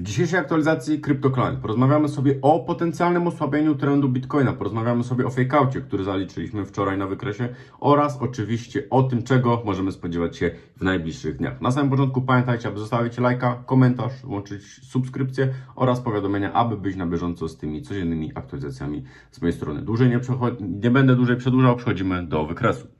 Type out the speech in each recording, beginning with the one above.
W dzisiejszej aktualizacji CryptoClient porozmawiamy sobie o potencjalnym osłabieniu trendu Bitcoina, porozmawiamy sobie o fakeoutie, który zaliczyliśmy wczoraj na wykresie oraz oczywiście o tym, czego możemy spodziewać się w najbliższych dniach. Na samym początku pamiętajcie, aby zostawić lajka, komentarz, włączyć subskrypcję oraz powiadomienia, aby być na bieżąco z tymi codziennymi aktualizacjami z mojej strony. Dłużej nie, nie będę dłużej przedłużał, przechodzimy do wykresu.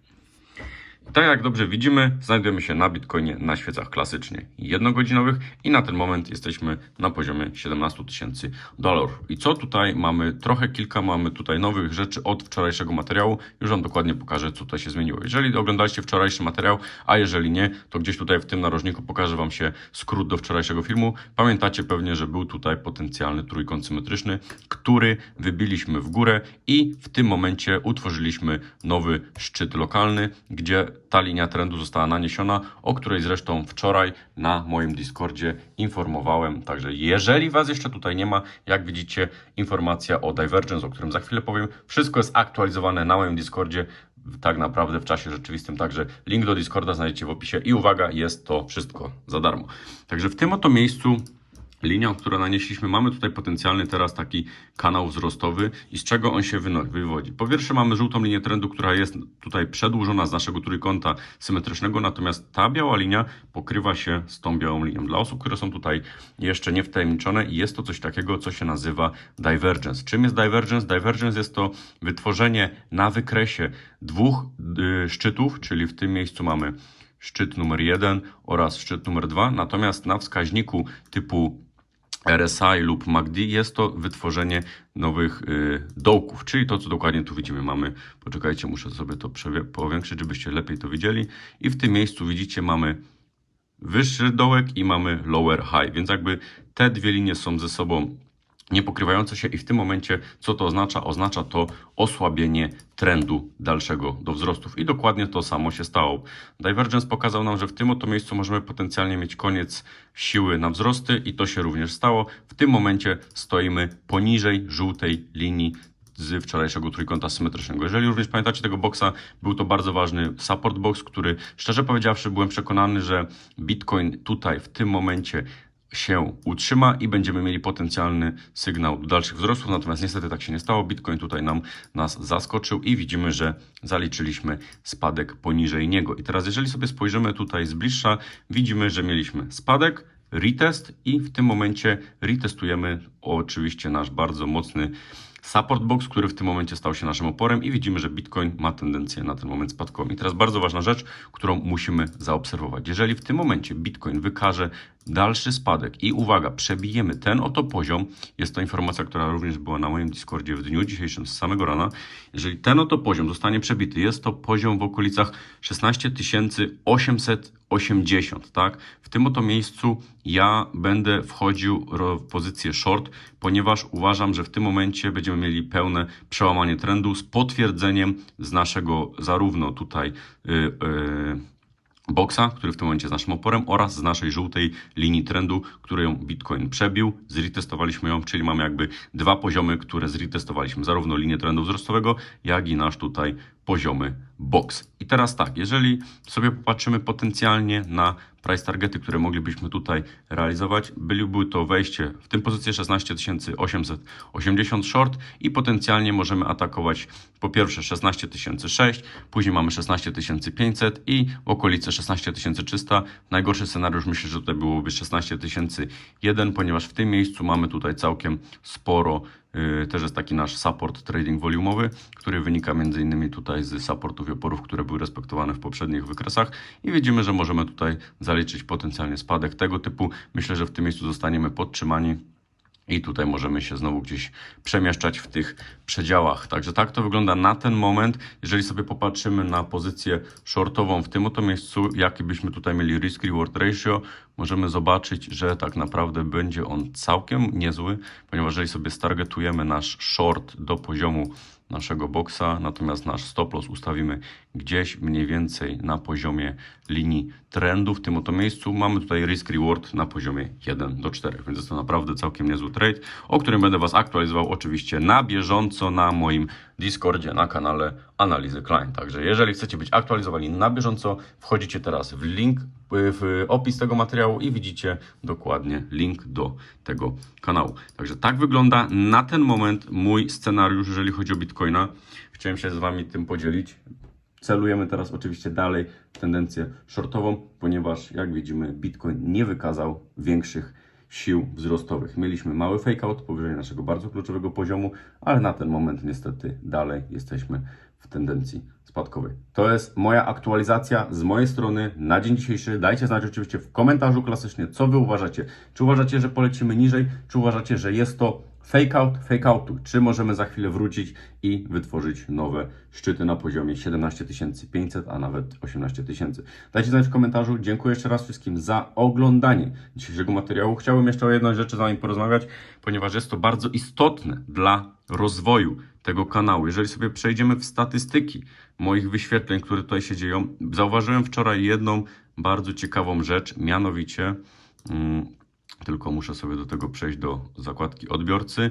Tak jak dobrze widzimy, znajdujemy się na Bitcoinie na świecach klasycznie jednogodzinowych i na ten moment jesteśmy na poziomie 17 tysięcy dolarów. I co tutaj mamy? Trochę kilka mamy tutaj nowych rzeczy od wczorajszego materiału. Już Wam dokładnie pokażę, co tutaj się zmieniło. Jeżeli oglądaliście wczorajszy materiał, a jeżeli nie, to gdzieś tutaj w tym narożniku pokażę Wam się skrót do wczorajszego filmu. Pamiętacie pewnie, że był tutaj potencjalny trójkąt symetryczny, który wybiliśmy w górę i w tym momencie utworzyliśmy nowy szczyt lokalny, gdzie ta linia trendu została naniesiona, o której zresztą wczoraj na moim Discordzie informowałem. Także jeżeli Was jeszcze tutaj nie ma, jak widzicie, informacja o Divergence, o którym za chwilę powiem, wszystko jest aktualizowane na moim Discordzie tak naprawdę w czasie rzeczywistym. Także link do Discorda znajdziecie w opisie i uwaga, jest to wszystko za darmo. Także w tym oto miejscu linią, którą nanieśliśmy, mamy tutaj potencjalny teraz taki kanał wzrostowy i z czego on się wywodzi. Po pierwsze mamy żółtą linię trendu, która jest tutaj przedłużona z naszego trójkąta symetrycznego, natomiast ta biała linia pokrywa się z tą białą linią. Dla osób, które są tutaj jeszcze nie wtajemniczone, jest to coś takiego, co się nazywa divergence. Czym jest divergence? Divergence jest to wytworzenie na wykresie dwóch y, szczytów, czyli w tym miejscu mamy szczyt numer 1 oraz szczyt numer 2, natomiast na wskaźniku typu RSI lub MACD jest to wytworzenie nowych y, dołków, czyli to, co dokładnie tu widzimy. Mamy, poczekajcie, muszę sobie to powiększyć, żebyście lepiej to widzieli. I w tym miejscu widzicie, mamy wyższy dołek i mamy lower high, więc jakby te dwie linie są ze sobą niepokrywające się i w tym momencie co to oznacza? Oznacza to osłabienie trendu dalszego do wzrostów i dokładnie to samo się stało. Divergence pokazał nam, że w tym oto miejscu możemy potencjalnie mieć koniec siły na wzrosty i to się również stało. W tym momencie stoimy poniżej żółtej linii z wczorajszego trójkąta symetrycznego. Jeżeli również pamiętacie tego boksa, był to bardzo ważny support box, który szczerze powiedziawszy byłem przekonany, że Bitcoin tutaj w tym momencie się utrzyma i będziemy mieli potencjalny sygnał do dalszych wzrostów, natomiast niestety tak się nie stało. Bitcoin tutaj nam nas zaskoczył i widzimy, że zaliczyliśmy spadek poniżej niego. I teraz jeżeli sobie spojrzymy tutaj z bliższa, widzimy, że mieliśmy spadek, retest i w tym momencie retestujemy oczywiście nasz bardzo mocny support box, który w tym momencie stał się naszym oporem i widzimy, że Bitcoin ma tendencję na ten moment spadkową. I teraz bardzo ważna rzecz, którą musimy zaobserwować. Jeżeli w tym momencie Bitcoin wykaże dalszy spadek. I uwaga, przebijemy ten oto poziom, jest to informacja, która również była na moim Discordzie w dniu dzisiejszym z samego rana, jeżeli ten oto poziom zostanie przebity, jest to poziom w okolicach 16 880, tak? W tym oto miejscu ja będę wchodził w pozycję short, ponieważ uważam, że w tym momencie będziemy mieli pełne przełamanie trendu z potwierdzeniem z naszego zarówno tutaj yy, yy, boksa, który w tym momencie jest naszym oporem oraz z naszej żółtej linii trendu, którą Bitcoin przebił. Zretestowaliśmy ją, czyli mamy jakby dwa poziomy, które zretestowaliśmy. Zarówno linię trendu wzrostowego, jak i nasz tutaj poziomy box. I teraz tak, jeżeli sobie popatrzymy potencjalnie na price targety, które moglibyśmy tutaj realizować, byliby to wejście w tym pozycję 16 880 short i potencjalnie możemy atakować po pierwsze 16 006, później mamy 16 500 i w okolice 16 300. Najgorszy scenariusz myślę, że tutaj byłoby 16 001, ponieważ w tym miejscu mamy tutaj całkiem sporo Też jest taki nasz support trading volumowy, który wynika między innymi tutaj z supportów i oporów, które były respektowane w poprzednich wykresach i widzimy, że możemy tutaj zaliczyć potencjalnie spadek tego typu. Myślę, że w tym miejscu zostaniemy podtrzymani i tutaj możemy się znowu gdzieś przemieszczać w tych przedziałach. Także tak to wygląda na ten moment. Jeżeli sobie popatrzymy na pozycję shortową w tym oto miejscu, jaki byśmy tutaj mieli risk reward ratio, możemy zobaczyć, że tak naprawdę będzie on całkiem niezły, ponieważ jeżeli sobie stargetujemy nasz short do poziomu naszego boksa, natomiast nasz stop loss ustawimy gdzieś mniej więcej na poziomie linii trendu w tym oto miejscu. Mamy tutaj risk reward na poziomie 1 do 4, więc jest to naprawdę całkiem niezły trade, o którym będę Was aktualizował oczywiście na bieżąco na moim Discordzie, na kanale Analizy Client. Także jeżeli chcecie być aktualizowani na bieżąco, wchodzicie teraz w link w opis tego materiału i widzicie dokładnie link do tego kanału. Także tak wygląda na ten moment mój scenariusz, jeżeli chodzi o Bitcoina. Chciałem się z Wami tym podzielić. Celujemy teraz oczywiście dalej w tendencję shortową, ponieważ jak widzimy Bitcoin nie wykazał większych sił wzrostowych. Mieliśmy mały fake out powyżej naszego bardzo kluczowego poziomu, ale na ten moment niestety dalej jesteśmy w tendencji spadkowej. To jest moja aktualizacja z mojej strony na dzień dzisiejszy. Dajcie znać oczywiście w komentarzu klasycznie, co Wy uważacie. Czy uważacie, że polecimy niżej, czy uważacie, że jest to fake out, fake outu? Czy możemy za chwilę wrócić i wytworzyć nowe szczyty na poziomie 17 500, a nawet 18 tysięcy? Dajcie znać w komentarzu. Dziękuję jeszcze raz wszystkim za oglądanie dzisiejszego materiału. Chciałbym jeszcze o jednej rzeczy z Wami porozmawiać, ponieważ jest to bardzo istotne dla rozwoju tego kanału. Jeżeli sobie przejdziemy w statystyki moich wyświetleń, które tutaj się dzieją, zauważyłem wczoraj jedną bardzo ciekawą rzecz, mianowicie, mm, tylko muszę sobie do tego przejść do zakładki odbiorcy.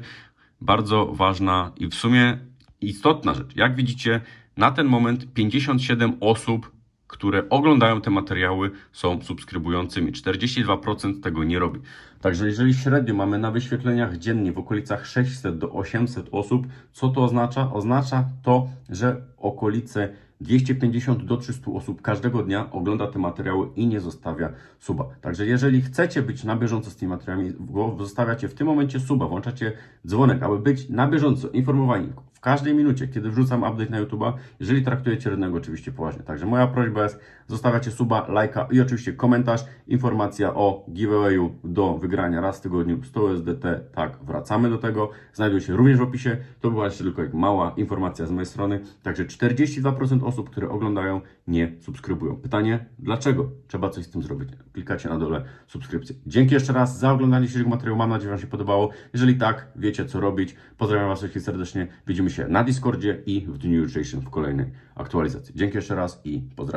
Bardzo ważna i w sumie istotna rzecz. Jak widzicie, na ten moment 57 osób, które oglądają te materiały, są subskrybującymi. 42% tego nie robi. Także jeżeli średnio mamy na wyświetleniach dziennie w okolicach 600 do 800 osób, co to oznacza? Oznacza to, że okolice 250 do 300 osób każdego dnia ogląda te materiały i nie zostawia suba. Także jeżeli chcecie być na bieżąco z tymi materiałami, zostawiacie w tym momencie suba, włączacie dzwonek, aby być na bieżąco informowani w każdej minucie, kiedy wrzucam update na YouTube'a, jeżeli traktujecie rynek oczywiście poważnie. Także moja prośba jest, zostawiacie suba, lajka i oczywiście komentarz, informacja o giveawayu do wygrania raz w tygodniu 100 USDT. Tak, wracamy do tego. Znajduje się również w opisie. To była jeszcze tylko mała informacja z mojej strony. Także 42% osób, które oglądają, nie subskrybują. Pytanie, dlaczego? Trzeba coś z tym zrobić. Klikacie na dole subskrypcję. Dzięki jeszcze raz za oglądanie dzisiejszego materiału. Mam nadzieję, że Wam się podobało. Jeżeli tak, wiecie co robić. Pozdrawiam Was wszystkich serdecznie. Widzimy się na Discordzie i w dniu jutrzejszym w kolejnej aktualizacji. Dzięki jeszcze raz i pozdrawiam.